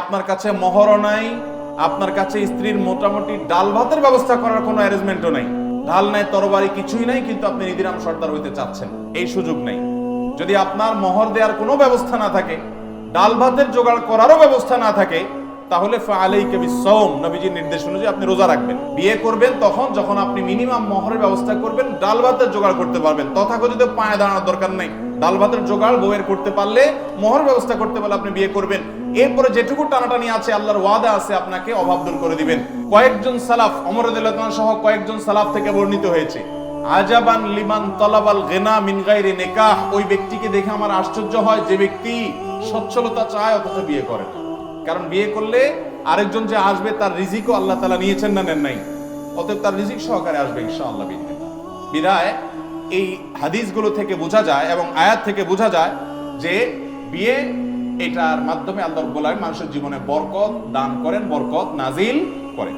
আপনার কাছে মহরও নাই, আপনার কাছে স্ত্রীর মোটামুটি ডাল ভাতের ব্যবস্থা করার কোনো অ্যারেঞ্জমেন্টও নাই। ঢাল নাই, তরবারি কিছুই নাই, কিন্তু আপনি নিদিরাম সর্দার হইতে চাচ্ছেন। এই সুযোগ নেই। যদি আপনার মহর দেওয়ার কোনো ব্যবস্থা না থাকে, ডাল ভাতের জোগাড় করারও ব্যবস্থা না থাকে তাহলে নির্দেশ অনুযায়ী আপনি রোজা রাখবেন। বিয়ে করবেন তখন, যখন আপনি মিনিমাম মহরের ব্যবস্থা করবেন, ডাল ভাতের জোগাড় করতে পারবেন। তথাকথিত পায়ে দাঁড়ানোর দরকার নেই। ডাল ভাতের জোগাড় বউয়ের করতে পারলে মোহর ব্যবস্থা করতে পারলে আপনি বিয়ে করবেন। এরপরে যেটুকু টানাটানি আছে, আল্লাহর ওয়াদা আছে, আপনাকে অভাব দূর করে দিবেন। কয়েকজন সালাফ অমর সহ কয়েকজন সালাফ থেকে বর্ণিত হয়েছে। আজাবান লিমান তলাবাল গেনা মিন গাইরে নেকাহ, ওই ব্যক্তিকে দেখে আমার আশ্চর্য হয় যে ব্যক্তি সচ্ছলতা চায় অথচ বিয়ে করে না। কারণ বিয়ে করলে আরেকজন যে আসবে, তার রিজিকও আল্লাহ তালা নিয়েছেন না নেন নাই। অতএব তার রিজিক সহকারে আসবে ইনশাআল্লাহ বিদায়, এই হাদিসগুলো থেকে বোঝা যায় এবং আয়াত থেকে বোঝা যায় যে বিয়ে এটার মাধ্যমে আল্লাহ রব্বুল মানুষের জীবনে বরকত দান করেন, বরকত নাজিল করেন।